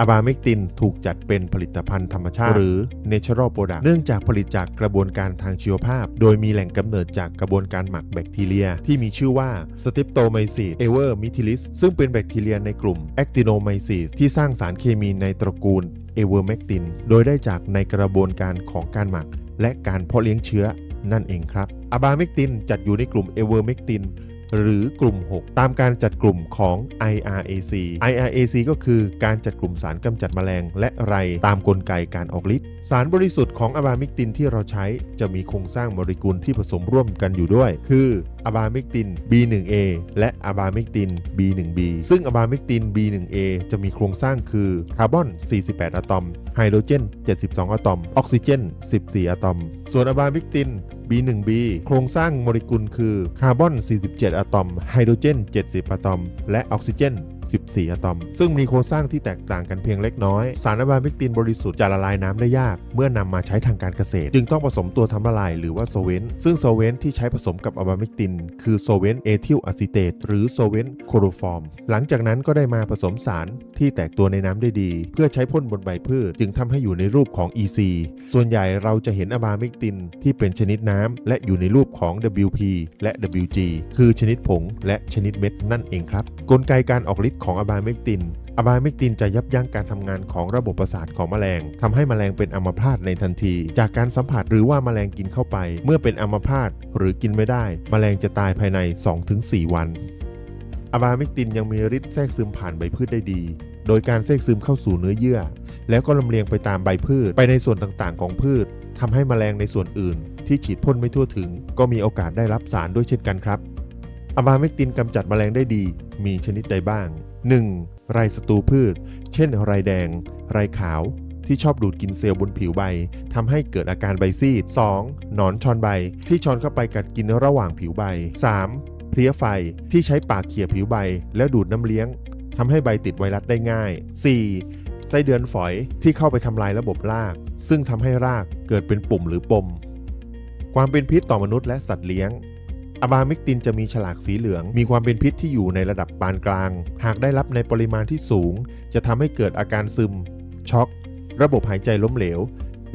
อะบาเมกตินถูกจัดเป็นผลิตภัณฑ์ธรรมชาติ หรือ natural product เนื่องจากผลิตจากกระบวนการทางชีวภาพ โดยมีแหล่งกำเนิดจากกระบวนการหมักแบคทีเรีย ที่มีชื่อว่า Streptomyces evermytilis ซึ่งเป็นแบคทีเรียในกลุ่ม Actinomyces ที่สร้างสารเคมีในตระกูลเอเวอร์เมกตินโดยได้จากในกระบวนการของการหมัก และการเพาะเลี้ยงเชื้อนั่นเองครับอะบาเมกตินจัดอยู่ในกลุ่มเอเวอร์เมกติน หรือกลุ่ม 6 ตามการจัดกลุ่มของ IRAC IRAC ก็คือการจัดกลุ่มสารกำจัดแมลง และไรตามกลไกการออกฤทธิ์สารบริสุทธิ์ของอะบาเมกตินที่เราใช้จะมีโครงสร้างโมเลกุลที่ผสมร่วมกันอยู่ด้วย คืออะบาเมกติน B1A และอะบาเมกติน B1B ซึ่งอะบาเมกติน B1A จะมีโครงสร้างคือคาร์บอน 48 อะตอม ไฮโดรเจน 72 อะตอม ออกซิเจน 14 อะตอม ส่วนอะบาเมกติน B1B โครงสร้างโมเลกุลคือคาร์บอน 47 อะตอม ไฮโดรเจน 70 อะตอม และออกซิเจน 14 อะตอม ซึ่งมีโครงสร้างที่แตกต่างกันเพียงเล็กน้อย สารอะบาเมกตินบริสุทธิ์จะละลายน้ำได้ยาก เมื่อนำมาใช้ทางการเกษตร จึงต้องผสมตัวทำละลายหรือว่าโซเวนซึ่งโซเวนที่ใช้ผสมกับอะบาเมกติน คือโซเวนเอทิลอะซิเตตหรือโซเวนโคโรฟอร์ม หลังจากนั้นก็ได้มาผสมสารที่แตกตัวในน้ำได้ดี เพื่อใช้พ่นบนใบพืช จึงทำให้อยู่ในรูปของ EC ส่วนใหญ่เราจะเห็นอะบาเมกตินที่เป็นชนิดน้ำและอยู่ในรูปของ WP และ WG คือชนิดผงและชนิดเม็ดนั่นเองครับ กลไกการออกฤทธิของอะบายเมกตินอะบายเมกตินจะยับยั้งการทำงานของระบบประสาทของแมลงทำให้แมลงเป็นอัมพาตในทันที จากการสัมผัสหรือว่าแมลงกินเข้าไป เมื่อเป็นอัมพาตหรือกินไม่ได้ แมลงจะตายภายใน 2-4 วันอะบายเมกตินยังมีฤทธิ์แทรกซึมผ่านใบพืชได้ดี โดยการแทรกซึมเข้าสู่เนื้อเยื่อ แล้วก็ลำเลียงไปตามใบพืชไปในส่วนต่างๆ ของพืชทำให้แมลงในส่วนอื่น ที่ฉีดพ่นไม่ทั่วถึง ก็มีโอกาสได้รับสารด้วยเช่นกันครับอะบาเมกตินกำจัดแมลงได้ดี มีชนิดใดบ้าง 1. ไรศัตรูพืช เช่นไรแดง ไรขาว ที่ชอบดูดกินเซลล์บนผิวใบทำให้เกิดอาการใบซีด 2. หนอนชอนใบ ที่ชอนเข้าไปกัดกินระหว่างผิวใบ 3. เพลี้ยไฟที่ใช้ปากเขี่ยผิวใบ แล้วดูดน้ำเลี้ยงทำให้ใบติดไวรัสได้ง่าย 4. ไส้เดือนฝอยที่เข้าไปทำลายระบบราก ซึ่งทำให้รากเกิดเป็นปุ่มหรือปม ความเป็นพิษต่อมนุษย์และสัตว์เลี้ยง อะบาเมกตินจะมีฉลากสีเหลือง มีความเป็นพิษที่อยู่ในระดับปานกลาง หากได้รับในปริมาณที่สูง จะทำให้เกิดอาการซึม ช็อก ระบบหายใจล้มเหลว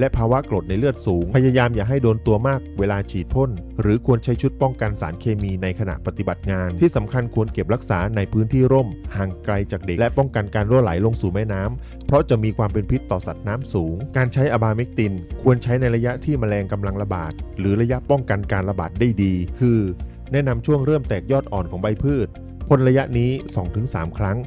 และภาวะกรดในเลือดสูง พยายามอย่าให้โดนตัวมากเวลาฉีดพ่น หรือควรใช้ชุดป้องกันสารเคมีในขณะปฏิบัติงาน ที่สำคัญควรเก็บรักษาในพื้นที่ร่ม ห่างไกลจากเด็ก และป้องกันการรั่วไหลลงสู่แม่น้ำเพราะจะมีความเป็นพิษต่อสัตว์น้ำสูง การใช้อะบาเมกติน ควรใช้ในระยะที่แมลงกำลังระบาด หรือระยะป้องกันการระบาดได้ดี คือ แนะนำช่วงเริ่มแตกยอดอ่อนของใบพืชพ่นระยะนี้ 2-3 ครั้ง